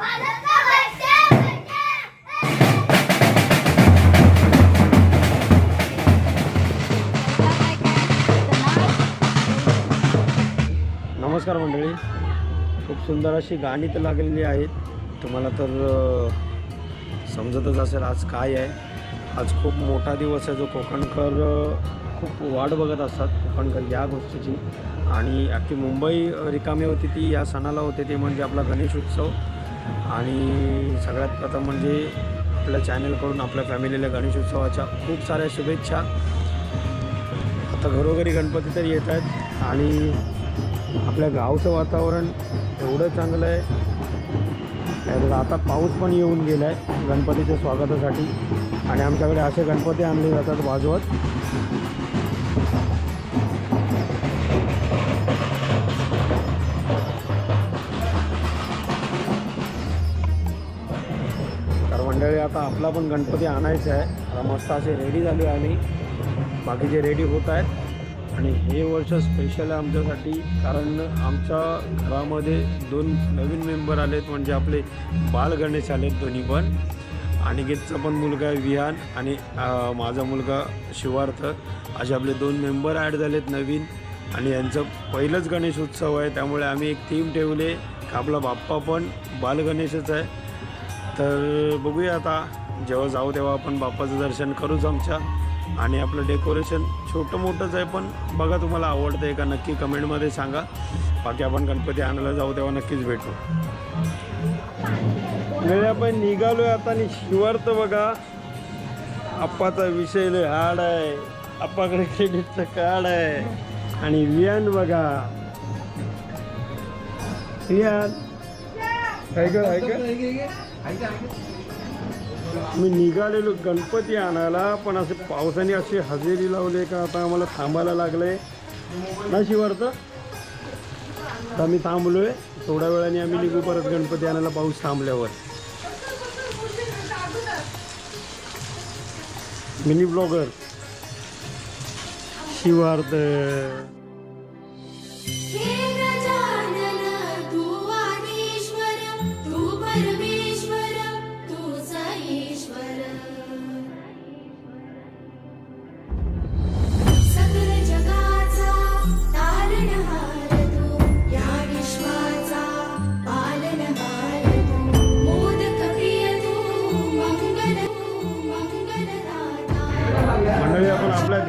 नमस्कार मंडळी. खूप सुंदर अशी गाणी तर लागलेली आहेत. तुम्हाला तर समजतच असेल आज काय आहे. आज खूप मोठा दिवस आहे जो कोकणकर खूप वाट बघत असतात कोकणकर या गोष्टीची. आणि अख्खी मुंबई रिकामी होती ती या सणाला होते ते म्हणजे आपला गणेश उत्सव. आणि सगळ्यात प्रथम म्हणजे आपल्या चॅनलकडून आपल्या फॅमिलीला गणेशोत्सवाच्या खूप साऱ्या शुभेच्छा. आता घरोघरी गणपती तर येत आहेत आणि आपल्या गावचं वातावरण एवढं चांगलं आहे. आता पाऊस पण येऊन गेला आहे गणपतीच्या स्वागतासाठी. आणि आमच्याकडे असे गणपती आणले जातात वाजवत आता आपला पण गणपती आणायचा आहे. आता मस्त असे रेडी झाले आम्ही. बाकीचे रेडी होत आहेत. आणि हे वर्ष स्पेशल आहे आमच्यासाठी कारण आमच्या घरामध्ये दोन नवीन मेंबर आलेत म्हणजे आपले बाल गणेश आलेत दोन्ही पण. अनिकेतचा पण मुलगा आहे विहान आणि माझा मुलगा शिवार्थ. असे आपले दोन मेंबर ॲड झालेत नवीन. आणि यांचं पहिलंच गणेश उत्सव आहे. त्यामुळे आम्ही एक थीम ठेवले. का आपला बाप्पा पण बालगणेशच आहे. तर बघूया आता जेव्हा जाऊ तेव्हा आपण बाप्पाचं दर्शन करूच आमच्या. आणि आपलं डेकोरेशन छोटं मोठंच आहे पण बघा तुम्हाला आवडतं आहे का नक्की कमेंटमध्ये सांगा. बाकी आपण गणपती आणायला जाऊ तेव्हा नक्कीच भेटू. वेळ आपण आहे आता आणि शिवार्थ बघा. आप्पाचा विषय लय हार्ड आहे. आप्पाकडे क्रेडिटचं कार्ड आहे. आणि वियान बघा. वियान काय कर मी निघालेलो गणपती आणायला पण असे पावसाने अशी हजेरी लावले का आता आम्हाला थांबायला लागले ना शिवार्थ? आता आम्ही थांबलोय. थोड्या वेळाने आम्ही निघू परत गणपती आणायला पाऊस थांबल्यावर. Mini blogger. शिवार्थ.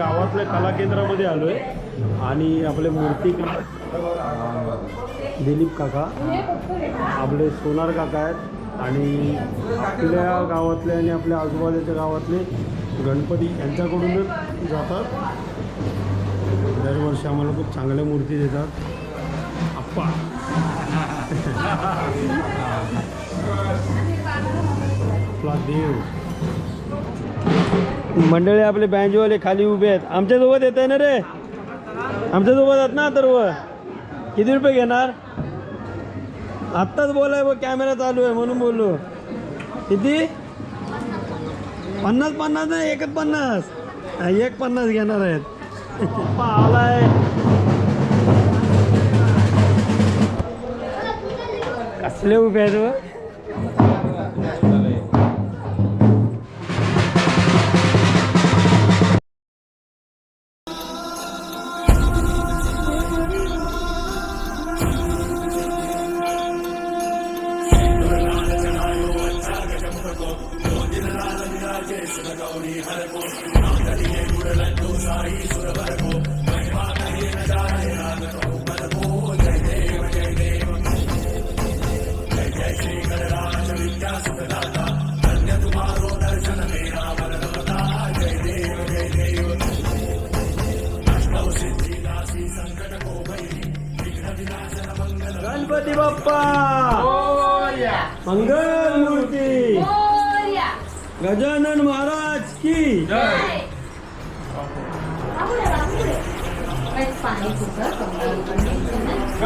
गावातल्या कला केंद्रामध्ये आहे आणि आपले मूर्तिकार दिलीप काका आपले सोनार काका आहेत. आणि आपल्या गावातले आणि आपल्या आजूबाजूच्या गावातले गणपती यांच्याकडूनच जातात. दरवर्षी आम्हाला खूप चांगल्या मूर्ती देतात. आप्पा. आपला देव. मंडळी आपले बँजवाले खाली उभे आहेत. आमच्यासोबत येत आहे ना रे? आमच्यासोबत आहेत ना तर किती रुपये घेणार? आत्ताच बोलाय बघ कॅमेरा चालू आहे म्हणून बोललो. किती? पन्नास पन्नास नाही एकच पन्नास. एक पन्नास घेणार आहेत. आलाय. कसले उभे आहेत बघ.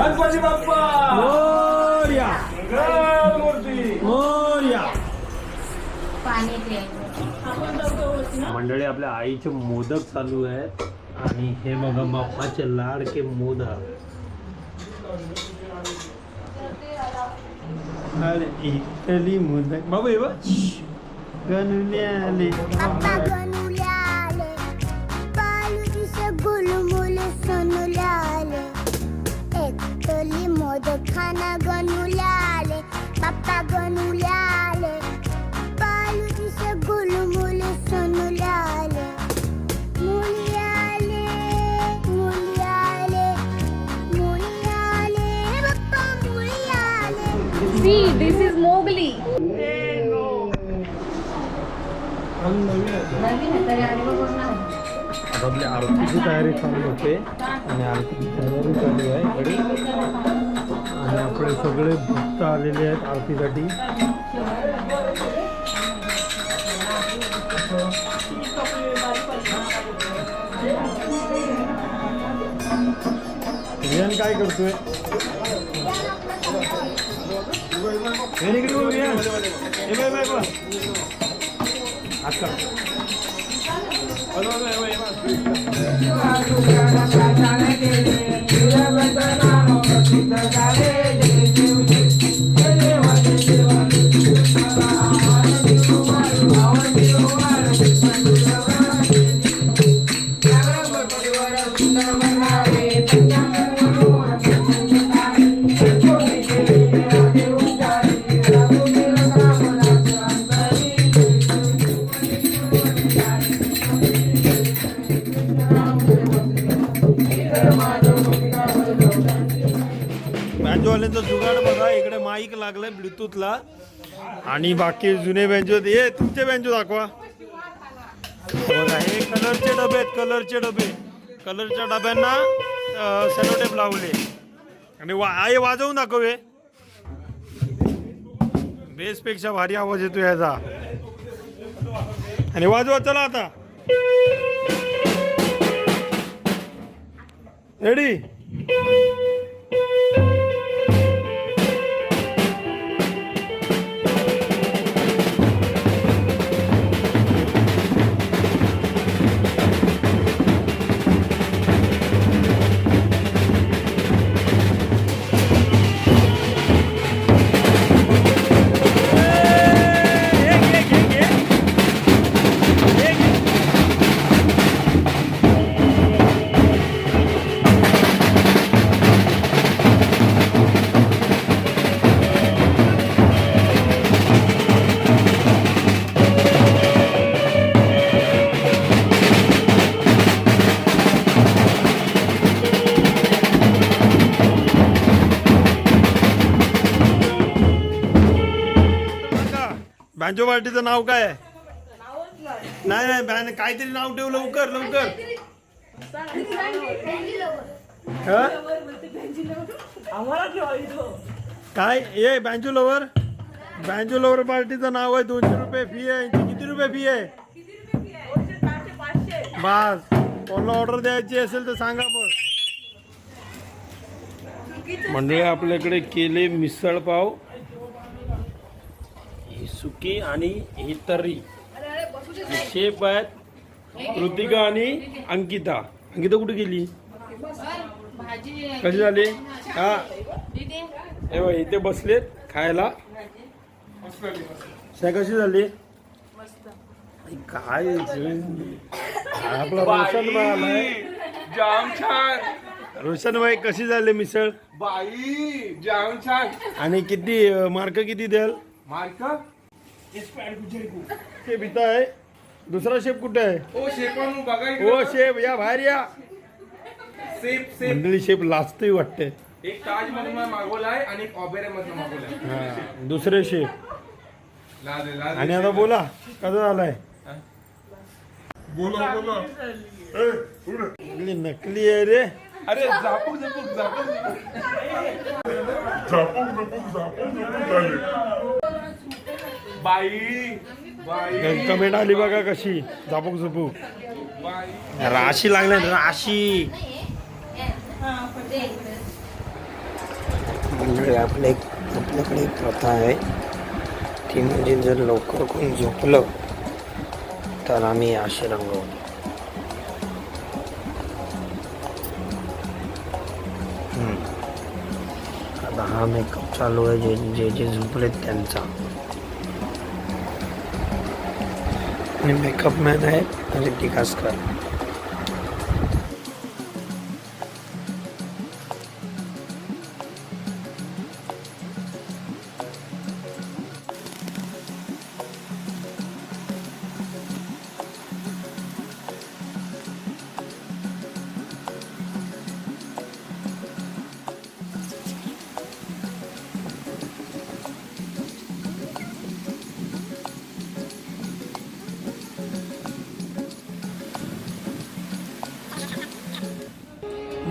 गणपती बाप्पा! मोर्या! मूर्ती! मोर्या! पाणी मंडळी आपल्या आईचे मोदक चालू आहेत आणि हे बघा बाप्पाचे लाडके मोदक. आले इटली मोदक. बाबू हे बघ. गणुले आले आता आपली आरतीची तयारी चालू होते आणि आरतीची तयारी चालू आहे. इकडे आणि आपले सगळे भक्त आलेले आहेत आरतीसाठी. रियान काय करतोय? Very good, हो, रियान. बघ, बघ, बघ. जुगाड बघा इकडे माईक लागलाय ब्लूटूथला. आणि बाकी जुने बँजो ये तुमचे बँजो दाखवा. बघा हे कलरचे डबे आहेत कलरचे डबे. कलरच्या डब्यांना सेलोटेप लावले. आणि वा आहे वाजवून दाखव हे. बेसपेक्षा भारी आवाज येतो याचा. आणि वाजवा चला आता. रेडी बँजो पार्टीचं नाव काय आहे? नाही नाही बॅन काहीतरी नाव ठेव लवकर लवकर. हा? काय? ये बँजो लवर बँजो लवर पार्टीचं नाव आहे दोनशे रुपये फी आहे किती रुपये फी आहे? बस कोणाला ऑर्डर द्यायची असेल तर सांगा मग मंडळी आपल्याकडे केले मिसळ पाव. सुकी आणि ही तर्री हे शेफ आहेत कृतिका आणि अंकिता. अंकिता कुठे गेली? कशी झाली? हा. हे बघ, इथे बसलेत खायला. कशी झाली? काय आपला रोशन भाई आलाय. जाम छान. रोशन भाई कशी झाली मिसळ? बाई जाम छान. आणि किती मार्क किती द्याल? मार्क? इथं आहे. दुसरा शेफ कुठे आहे? ओ शेपानू बघा ओ शेफ या बाहेर या. मंडळी शेफ लाजतोय वाटते एक ताज मधून मागवलाय आणि एक ऑबेरे मधून मागवलाय. हा दुसरे शेफ लाज आहे, लाज आणि. आता बोला कसं झालाय? बोला बोला. नकली नकली आहे रे. अरे झापूक झापूक झापूक बाई. बाई. कमेंट आली बघा कशी. झापूक झुपूक राशी लागल्या राशी मंडळी आपल्या एक आपल्याकडे एक प्रथा आहे. ती म्हणजे जर लवकर कोण झोपलं तर आम्ही आशे रंगवतो. आता हा मेकअप चालू आहे जे जे जे झोपलेत त्यांचा. आणि मेकअप मॅन आहे ऋतिक आस्कर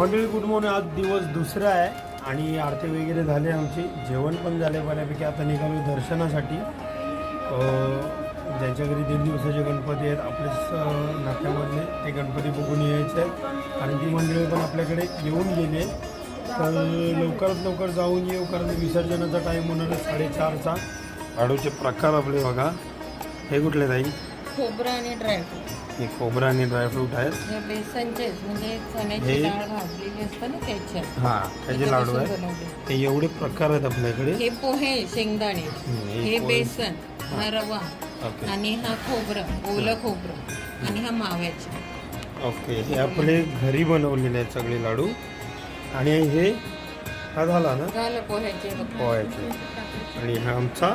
मंडळी गुड मॉर्निंग आज दिवस दुसरा आहे आणि आरती वगैरे झाले आमची. जेवण पण झाले बऱ्यापैकी. आता निघालो दर्शनासाठी. ज्यांच्या घरी दीड दिवसाचे गणपती आहेत आपलेच नाट्यामधले ते गणपती बघून यायचे आहेत. आणि ती मंडळी पण आपल्याकडे येऊन गेले तर लवकरात लवकर जाऊन येऊ कारण विसर्जनाचा टाईम होणार आहे साडेचारचा. लाडूचे प्रकार आपले बघा. हे कुठले ताई? खोबरं आणि ड्रायफ्रूट हे खोबरं आणि ड्रायफ्रूट आहेत. हे बेसनचेच म्हणजे चण्याची हे- डाळ भाजलेली असते ना त्याच्या हां त्याचे लाडू आहेत बनवले ते एवढे प्रकार आहेत आपल्याकडे. हे पोहे शेंगदाणे हम्म, हे हे पोहे. बेसन हा. रवा ओके. आणि हा खोबरं ओलं खोबरं आणि हा माव्याचे. ओके हे आपले घरी बनवलेले आहेत सगळे लाडू. आणि हे हा झाला ना? झालं पोह्याचे. बघ. पोह्याचे. आणि हा आमचा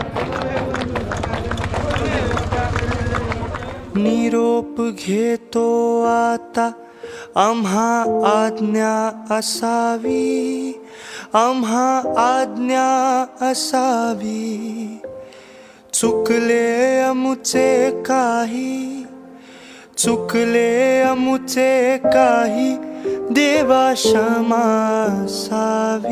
निरोप घेतो आता. आम्हा आज्ञा असावी. आम्हा आज्ञा असावी. चुकले अमुचे काही. चुकले अमुचे काही. देवा क्षमा असावी